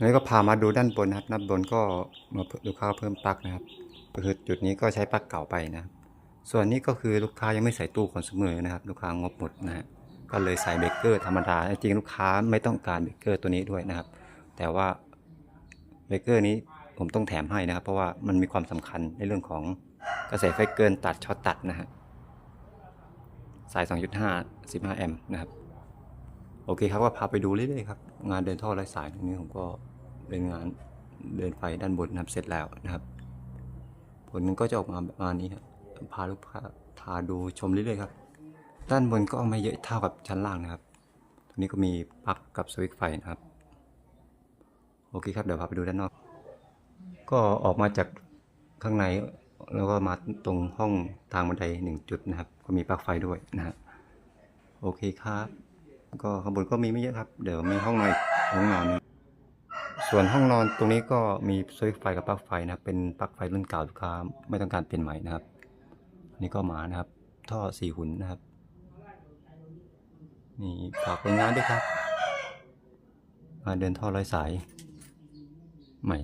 แล้วก็พามาดูด้านบนนะครับด้านบนก็มาลูกค้าเพิ่มปลั๊กนะครับก็คือจุดนี้ก็ใช้ปลั๊กเก่าไปนะครับ ส่วนนี้ก็คือลูกค้ายังไม่ใส่ตู้คอน sumer นะครับ ลูกค้างบหมดนะฮะก็เลยใส่เบรกเกอร์ธรรมดาจริงๆลูกค้าไม่ต้องการเบรกเกอร์ตัวนี้ด้วยนะครับ แต่ว่าเบรกเกอร์นี้ผมต้องแถมให้นะครับ เพราะว่ามันมีความสำคัญในเรื่องของกระแสไฟเกินตัดช็อตตัดนะฮะสาย 2.5 15 แอมป์นะครับ โอเคครับก็พาไปดูเรื่อยๆครับงานเดินท่อไร้สายตรงนี้ผมก็เป็นงานเดินไฟด้านบนนะครับเสร็จแล้วนะครับ ผลมันก็จะออกมาประมาณนี้ครับพาลูกค้าพาดูชมเรื่อยๆครับ ด้านบนก็ไม่เยอะเท่ากับชั้นล่างนะครับ ตรงนี้ก็มีปลั๊กกับสวิตช์ไฟนะครับ โอเคครับเดี๋ยวพาไปดูด้านนอก ก็ออกมาจากข้างในแล้วก็มาตรงห้องทางบันไดหนึ่งจุดนะครับ ก็มีปลั๊กไฟด้วยนะฮะโอเคครับ ก็ข้างบนก็มีไม่เยอะครับ เดี๋ยวมีห้องนอนอีกห้องนอนนึ่ส่วนห้องนอนตรงนี้ก็มีสวิตช์ไฟกับปลั๊กไฟนะครับเป็นปลั๊กไฟรุ่นเก่าลูกค้าไม่ต้องการเปลี่ยนใหม่นะครับอันนี่ก็หมานะครับ ท่อสี่หุ่นนะครับนี่ฝากผลงานด้วยครับมาเดินท่อร้อยสายใหม่